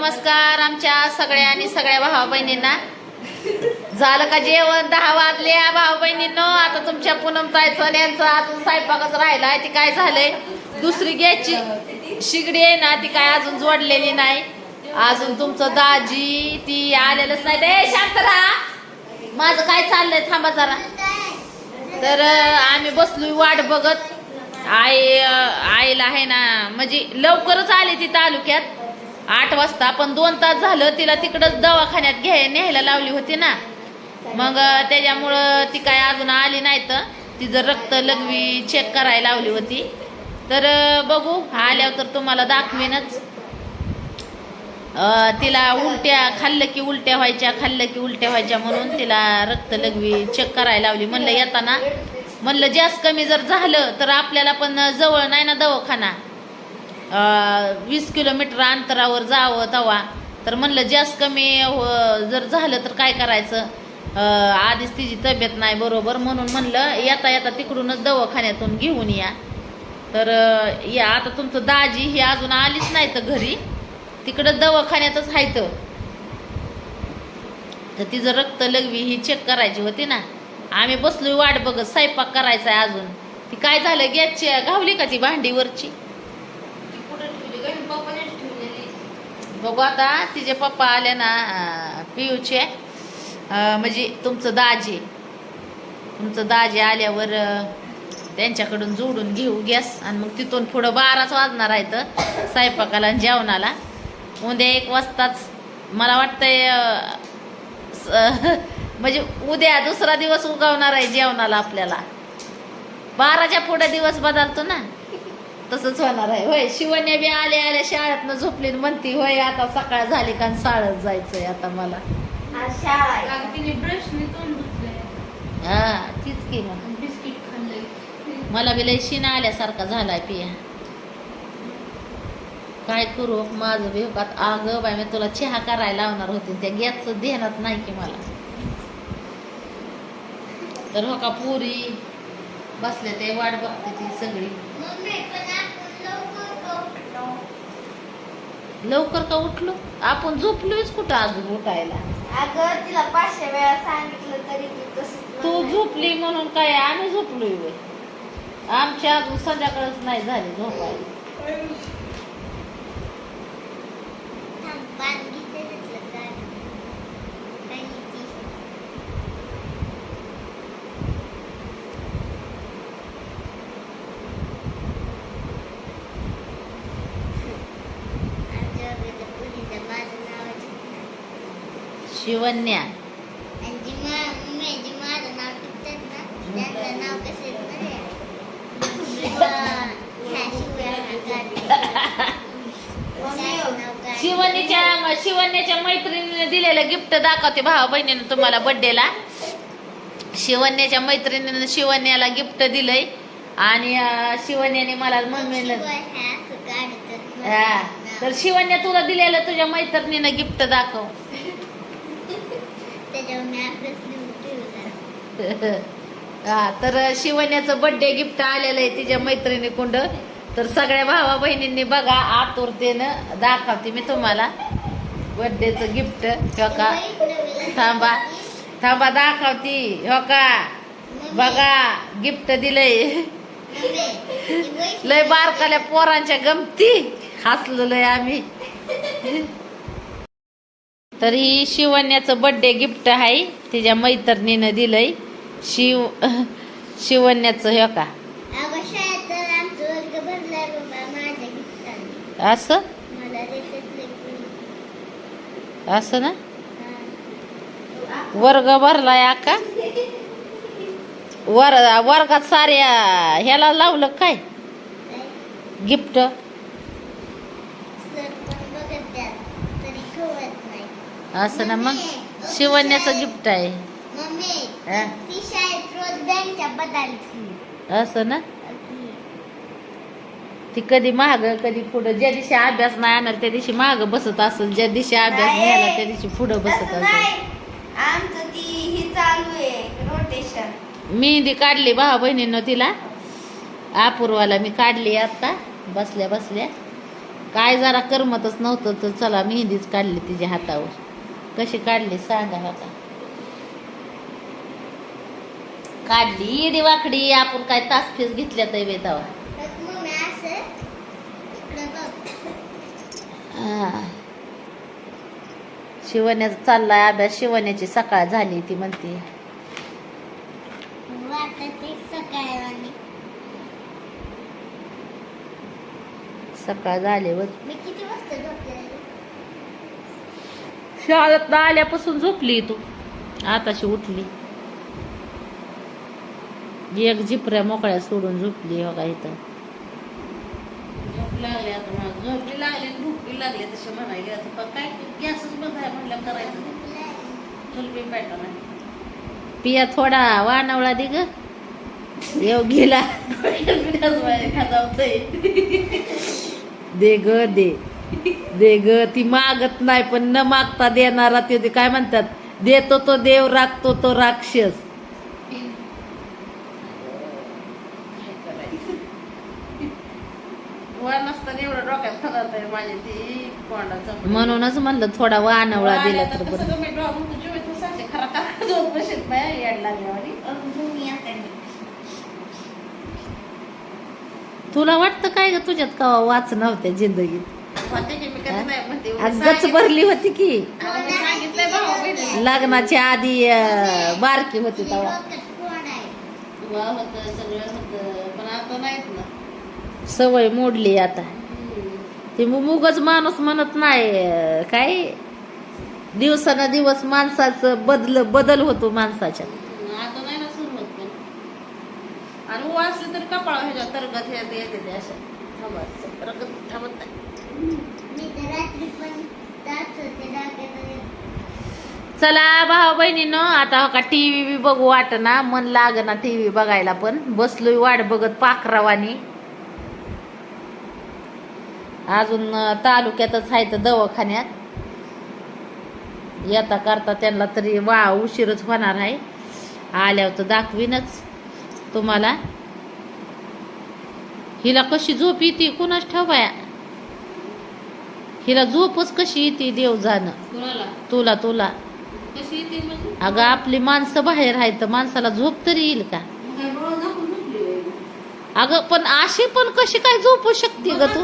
नमस्कार आमच्या सगळ्या आणि सगळ्या भावा बहिणींना. झालं का जेवण? दहा वाजले भाऊ बहिणींनो. आता तुमच्या पूनम तायचं यांचं अजून स्वयंपाकच राहिला ती काय झालंय? दुसरी गॅसची शिगडी आहे ना ती काय अजून जोडलेली नाही. अजून तुमचं दाजी ती आलेलंच नाही. ते शांत राहा. माझं काय चाललंय? थांबा जरा. तर आम्ही बसलोय वाट बघत. आई आईला आहे ना म्हणजे लवकरच आली ती तालुक्यात. आठ वाजता पण दोन तास झालं तिला तिकडंच दवाखान्यात घ्याय न्यायला लावली होती ना. मग त्याच्यामुळं ती काय अजून आली नाही तर तिचं रक्त लघवी चेक करायला लावली होती. तर बघू आल्यावर तर तुम्हाला दाखवेनच. तिला उलट्या खाल्लं की उलट्या व्हायच्या खाल्लं की उलट्या व्हायच्या म्हणून तिला रक्त लघवी चेक करायला लावली. म्हणलं येताना. म्हणलं जास्त कमी जर झालं तर आपल्याला पण जवळ नाही ना दवाखाना. वीस किलोमीटर अंतरावर जावं तवा. तर म्हणलं जास्त कमी हो- जर झालं तर काय करायचं? आधीच तिची तब्येत नाही बरोबर म्हणून म्हणलं येता येता तिकडूनच दवाखान्यातून घेऊन या. तर या आता तुमचं दाजी ही अजून आलीच नाही तर घरी. तिकडं दवाखान्यातच आहे तर तिचं रक्त लघवी ही चेक करायची होती ना. आम्ही बसलोय वाट बघत स्वयंपाक करायचा आहे अजून. ती काय झालं गॅसची घावली का ती भांडीवरची? बघू आता तिचे पप्पा आले ना अं, पियूचे. म्हणजे तुमचं दाजी. तुमचं दाजी आल्यावर त्यांच्याकडून जोडून घेऊ गॅस. आणि मग तिथून पुढं बाराच वाजणार आहे तर स्वयंपाकाला आणि जेवणाला. उद्या एक वाजताच. मला वाटतंय स- म्हणजे उद्या दुसरा दिवस उगवणार आहे जेवणाला आपल्याला. बाराच्या पुढे दिवस बदलतो ना. तसंच होणार आहे. होय शिवण्या बी आल्या आल्या शाळेतनं झोपली म्हणती होय आता सकाळ झाली का शाळेत जायचंय आता मला. हा तीच की मग. आणि बिस्किट खाल्लंय. मला बी लय शिना आल्यासारखा झालाय पिया. काय करू माझं बी का अगं बाय मी तुला चहा करायला लावणार होती. त्या गॅसचं ध्यानात नाही की मला. तर हो का पुरी? बसले ते वाट बघते ती सगळी. लवकर का उठलो? आपण झोपलोयच कुठं अजून उठायला? अगं तिला पाचशे वेळा सांगितलं तरी ती. झोपली म्हणून काय आम्ही झोपलोय आमच्या अजून संध्याकाळच नाही झाली झोपायला थांब, पान घेते तिथलं गाणं. काय ती? आमच्या वर्गातल्या पोरीचं माझं नावाचं नाही. शिवन्या आणि जी मा- जी माझं नाव टिकतात ना त्यांचं नाव कसं शिवन्याच्या मैत्रिणीने दिलेलं गिफ्ट दाखवते भावा बहिणीने तुम्हाला बर्थडेला शिवन्याच्या मैत्रिणीने शिवन्याला गिफ्ट दिलंय. आणि शिवन्याने मला मम्मीला हा. तर शिवन्या तुला दिलेलं तुझ्या मैत्रिणीनं गिफ्ट दाखव त्याच्यावर मी अभ्यास लिहून ठेवला. हा तर शिवन्याचं बर्थडे गिफ्ट आलेलं आहे तिच्या मैत्रिणी कुंड. तर सगळ्या भावा बहिणींनी बघा आतुरतेनं दाखवते मी तुम्हाला. बर्थडेचं गिफ्ट हो का? थांबा. थांबा दाखवती हो का? बघा गिफ्ट दिलंय. लय बारकाल्या पोरांच्या गमती. हसलेलोय आम्ही. तर ही शिवण्याचं बर्थडे गिफ्ट आहे. तिच्या मैत्रिणीनं दिलंय. शिव शिवण्याचं हे का? असं. असं ना. वर्ग भरलाय आका? वर वर्गात साऱ्या ह्याला लावलं काय? गिफ्ट सर पण बघत द्यात तरी कळत नाही असं ना मग? शिवण्याचं गिफ्ट आहे. हा? असं ना? ती कधी माग कधी पुढं. ज्या दिवशी अभ्यास नाही आणणार त्या दिवशी माग बसत असेल. ज्या दिवशी अभ्यास नाही. नाही त्या दिवशी पुढं बसत तसं असेल. नाही. आमचं ती चालू आहे रोटेशन मेहंदी काढली भावा बहिणीनं तिला. अपूर्वाला मी काढली आता. बसल्या बसल्या. काय जरा करमतच नव्हतं तर चला मेहंदीच काढली तिच्या हातावर. कशी काढली सांगा आता काढली इडी वाकडी आपण काय तास फीस घेतल्या तर वेदावा बघ. बघ. शिवण्याचा चाललाय अभ्यास शिवण्याची सकाळ झाली ती म्हणते. सकाळी झाली व मी किती वाजता झोपलेली शाळेत आल्यापासून झोपली तू. आताशी उठली. एक झिपऱ्या मोकळ्या सोडून झोपली का इथं. झोप लागली आता मला. झोपी लागली भूक लागली तसे म्हणायला आता. पण काय गॅसच बंद आहे करायचं. पिया थोडा वानवळा दे ग. येऊ गेला. दे ग दे. दे ग ती मागत नाही पण न मागता देणारा ते काय म्हणतात? देतो तो देव राखतो तो राक्षस. म्हणूनच म्हणलं थोडा वानवळा दिला तर तुला वाटतं काय ग तुझ्यात कवा वाच नव्हत्या जिंदगीत? गच भरली होती की. बहिणी लग्नाच्या आधी बारकी होती तेव्हा. सवय मोडली आता. ते मुगच माणूस म्हणत नाही काय? दिवसानं दिवस माणसाचं बदल बदल होतो माणसाच्या. आणि ऊ असले तर कपाळ ह्याच्या तरगत हे येते ते अशा. थांबत तरगत थांबत नाही. चला भाऊ बहिणीनं आता हो का टी व्ही बी बघू वाटना मन लागना टी व्ही बघायला पण. बसलोय वाट बघत पाखरावानी. अजून तालुक्यातच आहे तर दवाखान्यात. येता करता त्यांना तरी वा उशीरच होणार आहे. आल्यावर तर दाखवीनच तुम्हाला. हिला कशी झोप येते? कुणाच ठेवाया हिला झोपच कशी येते देव जाणं तुला तुला. अगं आपली माणसं बाहेर आहेत तर माणसाला झोप तरी येईल का. अगं पण अशी पण कशी काय झोपू शकते ग तू.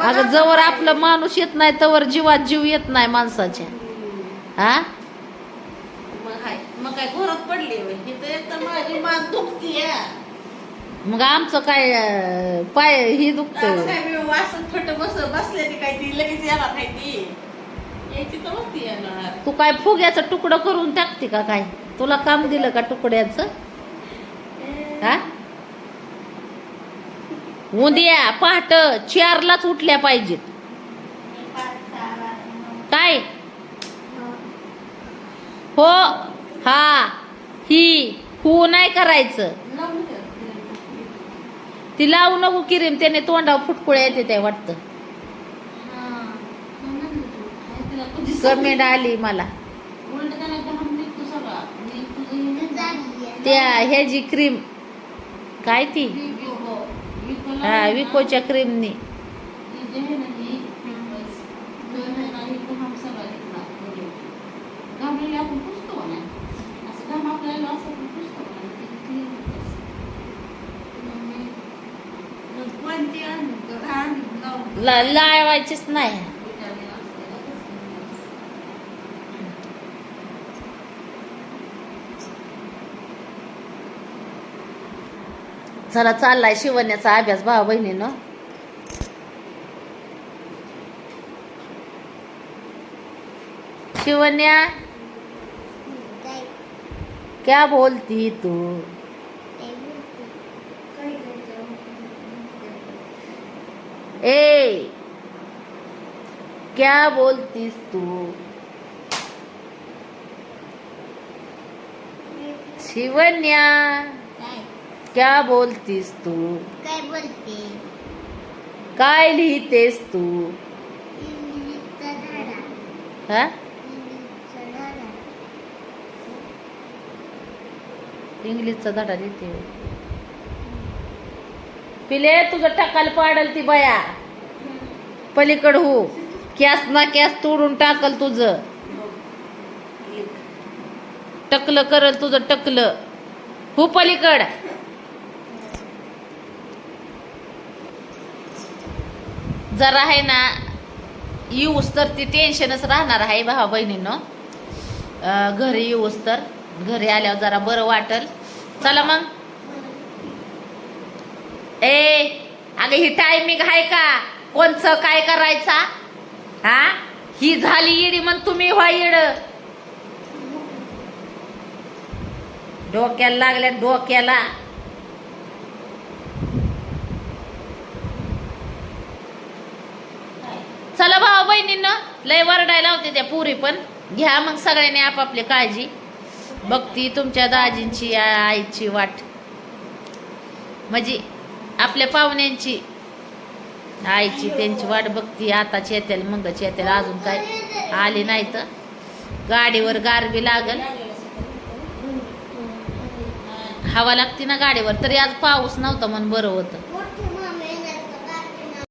अगं जवळ आपलं माणूस येत नाही तवर जीवात जीव येत नाही माणसाच्या. हा मग काय घोरात पडली माझी मान मग आमचं काय अं, पाय ही दुखत काय मी वासत थट बस बसले ती काय ती लगेच येणार नाही ती. यायची तर बघती येणार. तू काय फुग्याचं तुकडं करून टाकते का काय? तुला काम दिलं का तुकड्याचं? हा? उद्या पहाट चारलाच उठल्या पाहिजेत. काय? हो हा ही हू नाही करायचं. ती लावू नको किरीम त्याने तोंडावर फुटकुळ्या येते त्या वाटतं. कमेंट आली मला. हे त्या ह्याची क्रीम काय ती? हा विकोच्या क्रीमनी हे जे आहे ना ही pimples, तो आहे ना इथं घाम सगळा निघणार म्हणजे. घामलेले आपण पुसतो ना असं घाम आपल्याला असं आपण पुसतो ना ते clean होतं असं. मग मी- मग कोणती आणू? तर आणू, लावून. ला लावायचीच नाही. चला चाललाय शिवण्याचा अभ्यास भाऊ बहिणीनं. शिवन्या काय क्या बोलती तू काय बोलते? काय करायचं? ए क्या बोलतीस तू? शिवन्या काय? बोलतीस तू? काय बोलते? काय लिहितेस तू? हा? इंग्लिशचा धडा लिहिते. पिले तुझं टकाल पाडल ती बया. पलीकड हो. कॅस ना कॅस तोडून टाकल तुझं. टकलं करल तुझं टकलं. हो पलीकड. जरा आहे ना येऊस तर ती टेन्शनच राहणार आहे भावा बहिणीनं. घरी येऊस तर. घरी आल्यावर जरा बरं वाटल. चला मग. ए अगं ही टायमिंग आहे का? कोणचं काय करायचा? हा? ही झाली इडी म्हण तुम्ही व्हा इड. डोक्याला लागल्या डोक्याला. चला भावा बहिणीनं लय वरडायला होते त्या पुरी पण. घ्या मग सगळ्यांनी आपापली काळजी. बघती तुमच्या दाजींची आईची वाट. म्हणजे आपल्या पाहुण्यांची. आईची त्यांची वाट बघती आताच येतील मगच येतील अजून काय आली नाही तर. गाडीवर गारबी लागल. हवा लागते ना गाडीवर तरी आज पाऊस नव्हता म्हणून बरं होतं.